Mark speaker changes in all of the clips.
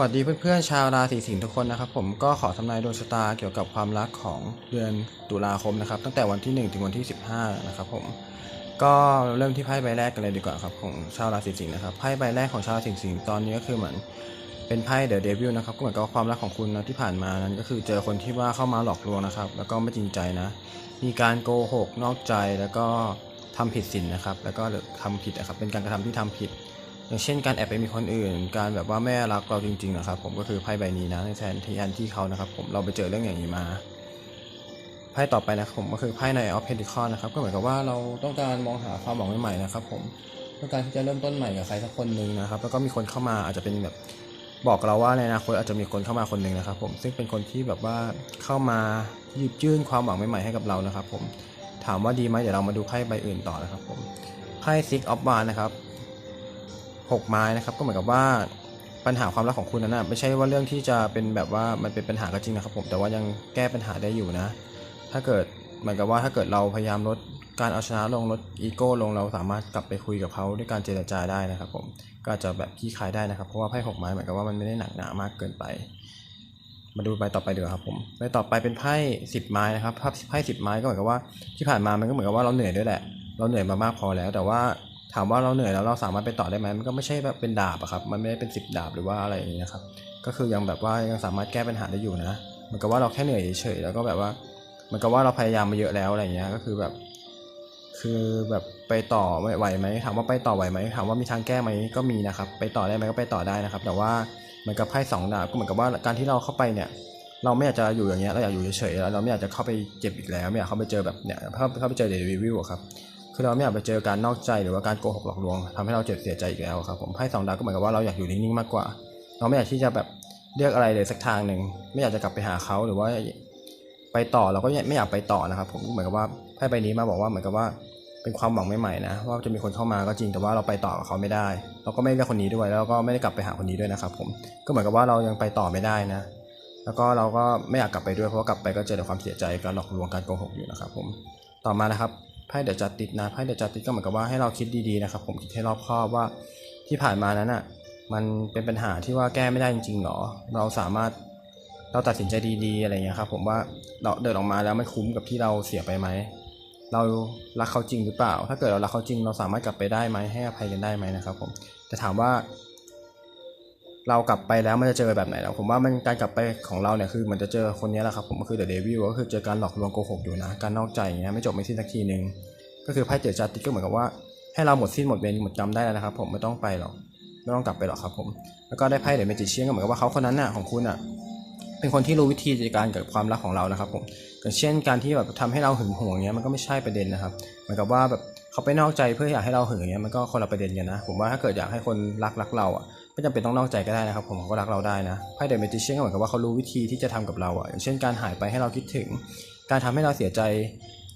Speaker 1: วัสดีเพื่อนๆชาวราศีสิงห์ทุกคนนะครับ ผมก็ขอทำนายดวงชะตาเกี่ยวกับความรักของเดือนตุลาคมนะครับ ตั้งแต่วันที่ 1 ถึงวันที่ 15 นะครับผมก็เริ่มที่ไพ่ใบแรกกันเลยดีกว่าครับของชาวราศีสิงห์นะครับไพ่ใบแรกของชาวราศีสิงห์ตอนนี้ก็คือเหมือนเป็นไพ่เดอะเดวิลนะครับก็เหมือนกับความรักของคุณนะที่ผ่านมานั้น ก็คือเจอคนที่ว่าเข้ามาหลอกลวงนะครับ แล้วก็ไม่จริงใจนะ มีการโกหกนอกใจแล้วก็ทำผิดศีลนะครับ แล้วก็ทำผิดนะครับเป็นการกระทำที่ทำผิด อย่างเช่นการแอบไปมีคนอื่น การแบบว่าแม่รักเราจริงๆนะครับผมก็คือไพ่ใบนี้นะในแทนที่แทนที่เขานะครับผมเราไปเจอเรื่องอย่างนี้มาไพ่ต่อไปนะครับผมก็คือไพ่ในออฟเพนติคอนนะครับก็เหมือนกับว่าเราต้องการมองหาความหวังใหม่ๆนะครับผมต้องการที่จะเริ่มต้นใหม่กับใครสักคนหนึ่งนะครับแล้วก็มีคนเข้ามาอาจจะเป็นแบบบอกเราว่าในอนาคตอาจจะมีคนเข้ามาคนหนึ่งนะครับ ผมซึ่งเป็นคนที่แบบว่าเข้ามาหยิบยื่นความหวังใหม่ๆให้กับเรานะครับ ผมถามว่าดีไหมเดี๋ยวเรามาดูไพ่ใบอื่นต่อนะครับผมไพ่ซิกออฟบาร์นะครับ หกไม้นะครับ ก็เหมือนกับว่าปัญหาความรักของคุณนั้นนะไม่ใช่ว่าเรื่องที่จะเป็นแบบว่ามันเป็นปัญหาก็จริงนะครับผมแต่ว่ายังแก้ปัญหาได้อยู่นะ ถ้าเกิดเหมือนกับว่าถ้าเกิดเราพยายามลดการเอาชนะลงลดอีโก้ลงเราสามารถกลับไปคุยกับเขาด้วยการเจรจาได้นะครับผมก็จะแบบขี้คายได้นะครับ เพราะว่าไพ่หกไม้เหมือนกับว่ามันไม่ได้หนักหนามากเกินไป มาดูใบต่อไปเดี๋ยวาครับผมใบต่อไปเป็นไพ่สิบไม้นะครับไพ่สิบไม้ก็เหมือนกับว่าที่ผ่านมามันก็เหมือนกับว่าเราเหนื่อยด้วยแหละ เราเหนื่อยมามากพอแล้ว แต่ว่า ถามว่าเราเหนื่อยแล้วเราสามารถไปต่อได้ไหมมันก็ไม่ใช่แบบเป็นดาบอะครับ มันไม่ได้เป็นสิบดาบหรือว่าอะไรอย่างนี้นะครับ ก็คือยังแบบว่ายังสามารถแก้ปัญหาได้อยู่นะมือนกับว่าเราแค่เหนื่อยเฉยๆแล้วก็แบบว่ามือนกับว่าเราพยายามมาเยอะแล้วอะไรอย่างเงี้ยก็คือแบบ คือแบบไปต่อไหวไหมถามว่าไปต่อไหวไหมถามว่ามีทางแก้ไหมก็มีนะครับ ไปต่อได้ไหมก็ไปต่อได้นะครับ แต่ว่าเหมือนกับไพ่สองดาบก็เหมือนกับว่าการที่เราเข้าไปเนี่ยเราไม่อยากจะอยู่อย่างเงี้ยเราอยากอยู่เฉยๆแล้วเราไม่อยากจะเข้าไปเจ็บอีกแล้วไม่อยากเข้าไปเจอแบบเนี่ยเข้าเข้าไปเจอเดลิวิวครับ คือเราไม่อยากไปเจอการนอกใจหรือว่าการโกหกหลอกลวงทำให้เราเจ็บเสียใจอีกแล้วครับผมไพ่สองดาบก็เหมือนกับว่าเราอยากอยู่นิ่งๆมากกว่า เราไม่อยากที่จะแบบเลือกอะไรเลยสักทางหนึ่งไม่อยากจะกลับไปหาเขาหรือว่าไปต่อเราก็ไม่อยากไปต่อนะครับผมเหมือนกับว่าไพ่ใบนี้มาบอกว่าเหมือนกับว่าเป็นความหวังใหม่ๆนะว่าจะมีคนเข้ามาก็จริงแต่ว่าเราไปต่อกับเขาไม่ได้ เราก็ไม่ได้เลือกคนนี้ด้วย แล้วก็ไม่ได้กลับไปหาคนนี้ด้วยนะครับผมก็เหมือนกับว่าเรายังไปต่อไม่ได้นะ แล้วก็เราก็ไม่อยากกลับไปด้วยเพราะว่ากลับไปก็เจอแต่ความเสียใจการหลอกลวงการโกหกอยู่นะครับผมต่อมานะครับ ไพ่เดอะจัดติดนะไพ่เดอะจัดติดก็เหมือนกับว่าให้เราคิดดีๆนะครับ ผมคิดให้รอบคอบว่าที่ผ่านมานั้นอะมันเป็นปัญหาที่ว่าแก้ไม่ได้จริงๆหรอ เราสามารถเราตัดสินใจดีๆอะไรเงี้ยครับผมว่าเราเดินออกมาแล้วมันคุ้มกับที่เราเสียไปไหมเรารักเขาจริงหรือเปล่า ถ้าเกิดเรารักเขาจริงเราสามารถกลับไปได้ไหมให้อภัยกันได้ไหมนะครับผมแต่ถามว่า เรากลับไปแล้วมันจะเจอแบบไหนแล้วผมว่ามันการกลับไปของเราเนี่ยคือมันจะเจอคนนี้แหละครับผมก็คือเดอะเดวิลก็คือเจอการหลอกลวงโกหกอยู่นะ การนอกใจอย่างเงี้ยไม่จบไม่สิ้นสักทีหนึ่งก็คือไพ่เจอจัดติก็เหมือนกับว่าให้เราหมดสิ้นหมดเวรหมดกรรมได้แล้วนะครับ ผมไม่ต้องไปหรอกไม่ต้องกลับไปหรอกครับผมแล้วก็ได้ไพ่เดอะเมจิเชียนก็เหมือนกับว่าเขาคนนั้นน่ะของคุณน่ะเป็นคนที่รู้วิธีจัดการกับความรักของเรานะครับผมอย่างเช่นการที่แบบทำให้เราหึงหวงเงี้ยมันก็ไม่ใช่ประเด็นนะครับเหมือนกับว่าแบบเขาไปนอกใจเพื่ออยากให้เราหึงเงี้ยมันก็คนละประเด็นกันนะ ผมว่าถ้าเกิดอยากให้คนรักรักเราอะ ไม่จำเป็นต้องนอกใจก็ได้นะครับ ผมเขาก็รักเราได้นะไพ่เดอะเมจิเชียนก็เหมือนกับว่าเขารู้วิธีที่จะทำกับเราอะอย่างเช่นการหายไปให้เราคิดถึง การทำให้เราเสียใจ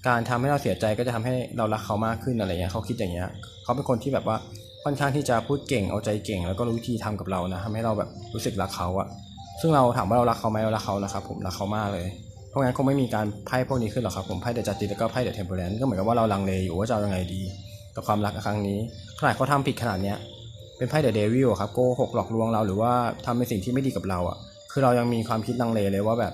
Speaker 1: การทำให้เราเสียใจก็จะทำให้เรารักเขามากขึ้นอะไรเงี้ยเขาคิดอย่างเงี้ยเขาเป็นคนที่แบบว่าค่อนข้างที่จะพูดเก่งเอาใจเก่ง แล้วก็รู้วิธีทำกับเรานะทำให้เราแบบรู้สึกรักเขาอะซึ่งเราถามว่าเรารักเขาไหมเรารักเขานะครับผมรักเขามากเลยเพราะงั้นคงไม่มีการไพ่พวกนี้ขึ้นหรอกครับผมไพ่เดอะจัตติแล้วก็ไพ่เดอะเทมเพลนก็เหมือนกับว่าเราลังเลอยู่ว่าจะเอายังไงดีกับความรักครั้งนี้ขนาดเขาทำผิดขนาดเนี้ย เป็นไพ่เดอะเดวิลครับโกหกหลอกลวงเราหรือว่าทำในสิ่งที่ไม่ดีกับเราอะคือเรายังมีความคิดลังเลเลยว่าแบบ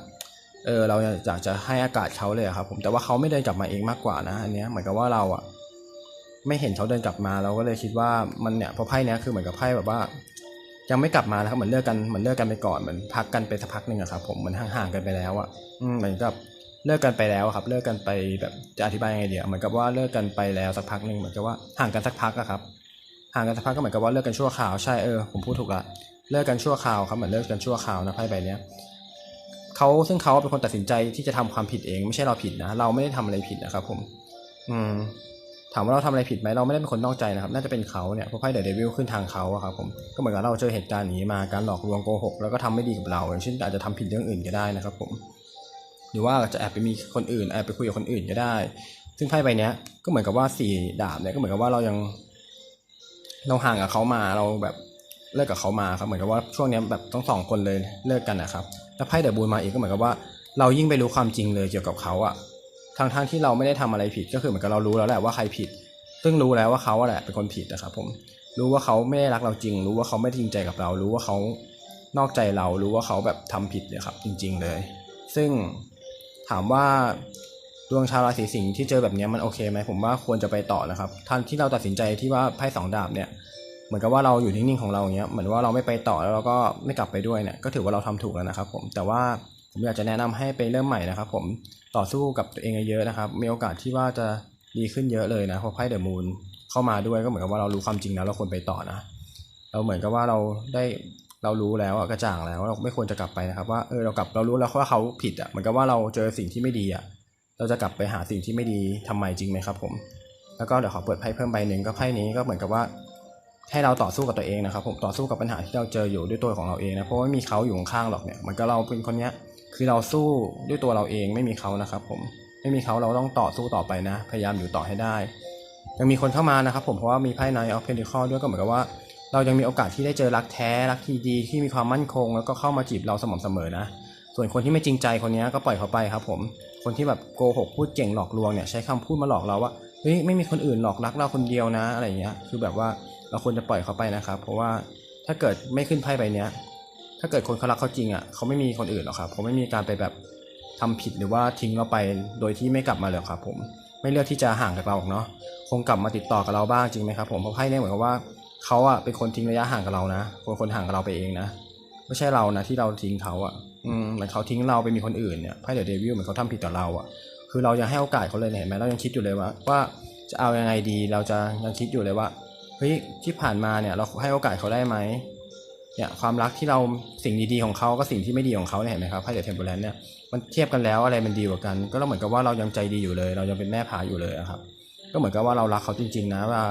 Speaker 1: เออเราอยากจะให้อากาศเขาเลยครับผมแต่ว่าเขาไม่เดินกลับมาเองมากกว่านะอันเนี้ยเหมือนกับว่าเราอะไม่เห็นเขาเดินกลับมาเราก็เลยคิดว่ามันเนี่ยเพราะไพ่เนี้ยคือเหมือนกับไพ่แบบว่า ยังไม่กลับมานะครับเหมือนเลิกกันเหมือนเลิกกันไปก่อนเหมือนพักกันไปสักพักหนึ่งอะครับผมเหมือนห่างๆกันไปแล้วอะอืมเหมือนกับเลิกกันไปแล้วครับ เลิกกันไปแบบจะอธิบายยังไงเดียวเหมือนกับว่าเลิกกันไปแล้วสักพักหนึ่งเหมือนกับว่าห่างกันสักพักอะครับ ห่างกันสักพักก็เหมือนกับว่าเลิกกันชั่วคราวใช่เออผมพูดถูกละเลิกกันชั่วคราวครับเหมือนเลิกกันชั่วคราวนะไพ่ใบเนี้ยเขาซึ่งเขาเป็นคนตัดสินใจที่จะทำความผิดเองไม่ใช่เราผิดนะเราไม่ได้ทำอะไรผิดนะครับ ผม อืม ถามว่าเราทำอะไรผิดไหมเราไม่ได้เป็นคนนอกใจนะครับ น่าจะเป็นเขาเนี่ยเพราะไพ่เดอะเดวิลขึ้นทางเขาอะครับผมก็เหมือนกับเราเจอเหตุการณ์นี้มาการหลอกลวงโกหกแล้วก็ทำไม่ดีกับเราอย่างเช่นอาจจะทำผิดเรื่องอื่นก็ได้นะครับ ผม หรือว่าจะแอบไปมีคนอื่นแอบไปคุยกับคนอื่นก็ได้ ซึ่งไพ่ใบนี้ก็เหมือนกับว่าสี่ดาบเนี่ยก็เหมือนกับว่าเรายัง เราห่างกับเขามาเราแบบเลิกกับเขามาครับเหมือนกับว่าช่วงนี้แบบต้องสองคนเลยเลิกกันนะครับแล้วไพ่เดอะบูลมาอีกก็เหมือนกับว่า เรายิ่งไปรู้ความจริงเลยเกี่ยวกับเขาอะทางทางที่เราไม่ได้ทำอะไรผิดก็คือเหมือนกับเรารู้แล้วแหละว่าใครผิด ซึ่งรู้แล้วว่าเขาอะแหละเป็นคนผิดนะครับผมรู้ว่าเขาไม่ได้รักเราจริง รู้ว่าเขาไม่จริงใจกับเรา รู้ว่าเขานอกใจเรารู้ว่าเขาแบบทำผิดเลยครับ จริง ๆเลย ซึ่งถามว่า ดวงชาวราศีสิงห์ที่เจอแบบนี้มันโอเคไหมผมว่าควรจะไปต่อนะครับท่านที่เราตัดสินใจที่ว่าไพ่สองดาบเนี่ยเหมือนกับว่าเราอยู่นิ่งๆของเราอย่างเงี้ยเหมือนว่าเราไม่ไปต่อแล้วเราก็ไม่กลับไปด้วยเนี่ยก็ถือว่าเราทำถูกแล้วนะครับผมแต่ว่าผมอยากจะแนะนำให้ไปเริ่มใหม่นะครับผมต่อสู้กับตัวเองเยอะนะครับมีโอกาสที่ว่าจะดีขึ้นเยอะเลยนะเพราะไพ่เดอะมูนเข้ามาด้วยก็เหมือนกับว่าเรารู้ความจริงแล้วเราควรไปต่อนะ เราเหมือนกับว่าเราได้เรารู้แล้วกระจ่างแล้วเราไม่ควรจะกลับไปนะครับ ว่าเออเรากลับเรารู้แล้วว่าเขาผิดอะเหมือนกับว่าเราเจอสิ่งที่ไม่ดีอะ เราจะกลับไปหาสิ่งที่ไม่ดีทำไมจริงไหมครับ ผม แล้วก็เดี๋ยวขอเปิดไพ่เพิ่มใบหนึ่งก็ไพ่นี้ก็เหมือนกับว่า ให้เราต่อสู้กับตัวเองนะครับ ผมต่อสู้กับปัญหาที่เราเจออยู่ด้วยตัวของเราเองนะเพราะไม่มีเขาอยู่ข้างหรอกเนี่ยมือนกับเราเป็นคนเนี้ยคือเราสู้ด้วยตัวเราเองไม่มีเขานะครับ ผมไม่มีเขาเราต้องต่อสู้ต่อไปนะ พยายามอยู่ต่อให้ได้ ยังมีคนเข้ามานะครับ ผมเพราะว่ามีไพ่ไนออฟเพนทิคอลด้วยก็เหมือนกับว่า เรายังมีโอกาสที่ได้เจอรักแท้รักที่ดีที่มีความมั่นคง แล้วก็เข้ามาจีบเราสม่ำเสมอนะ ส่วนคนที่ไม่จริงใจคนนี้ก็ปล่อยเขาไปครับผม คนที่แบบโกหกพูดเก่งหลอกลวงเนี่ยใช้คำพูดมาหลอกเราว่าเฮ้ยไม่มีคนอื่นหลอกรักเราคนเดียวนะอะไรเงี้ย คือแบบว่าเราควรจะปล่อยเขาไปนะครับ เพราะว่าถ้าเกิดไม่ขึ้นไพ่ใบเนี้ย ถ้าเกิดคนเขารักเขาจริงอะเขาไม่มีคนอื่นหรอกครับเขาไม่มีการไปแบบทำผิดหรือว่าทิ้งเราไปโดยที่ไม่กลับมาเลยครับ ผมไม่เลือกที่จะห่างจากเราเนาะคงกลับมาติดต่อกับเราบ้างจริงไหมครับผมเพราะไพ่เนี่ยเหมือนกับว่าเขาอะเป็นคนทิ้งระยะห่างกับเรานะคนคนห่างกับเราไปเองนะ ไม่ใช่เรานะที่เราทิ้งเขาอะเหมือนเขาทิ้งเราไปมีคนอื่นเนี่ยไพ่เดอะเดวิลเหมือนเขาทำผิดต่อเราอะคือเรายังให้โอกาสเขาเลยเนี่ยเห็นไหมเรายังคิดอยู่เลยว่าว่าจะเอายังไงดีเราจะยังคิดอยู่เลยว่าเฮ้ยที่ผ่านมาเนี่ย เราให้โอกาสเขาได้ไหมเนี่ยความรักที่เราสิ่งดีๆของเขาก็สิ่งที่ไม่ดีของเขาเนี่ยเห็นไหมครับไพ่เดอะเทมเปอร์แลนเนี่ยมันเทียบกันแล้วอะไรมันดีกว่ากัน ก็เหมือนกับว่าเรายังใจดีอยู่เลย เรายังเป็นแม่พาอยู่เลยอะครับ ก็เหมือนกับว่าเรารักเขาจริงๆนะเวลา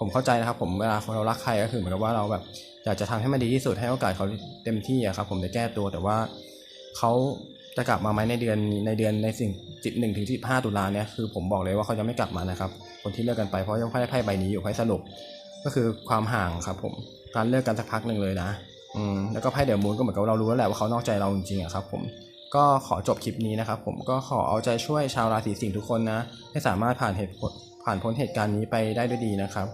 Speaker 1: ผมเข้าใจนะครับ ผมเวลาเรารักใครก็คือเหมือนกับว่าเราแบบอยากจะทำให้มันดีที่สุดให้โอกาสเขาเต็มที่อะครับ ผมจะแก้ตัวแต่ว่าเขาจะกลับมาไหมในเดือนในเดือนในสิ่งจิตหนึ่งถึงสิบห้าตุลาเนี่ยคือผมบอกเลยว่าเขาจะไม่กลับมานะครับ คนที่เลิกกันไปเพราะยังไพ่ไพ่ใบนี้อยู่ไพ่สรุปก็คือความห่างครับ ผมการเลิกกันสักพักหนึ่งเลยนะอืมแล้วก็ไพ่เดอะมูนก็เหมือนกับเรารู้แล้วแหละว่าเขานอกใจเราจริงๆอะครับ ผมก็ขอจบคลิปนี้นะครับ ผมก็ขอเอาใจช่วยชาวราศีสิงห์ทุกคนนะให้สามารถผ่านเหตุผล ผ่านพ้นเหตุการณ์นี้ไปได้ด้วยดีนะครับ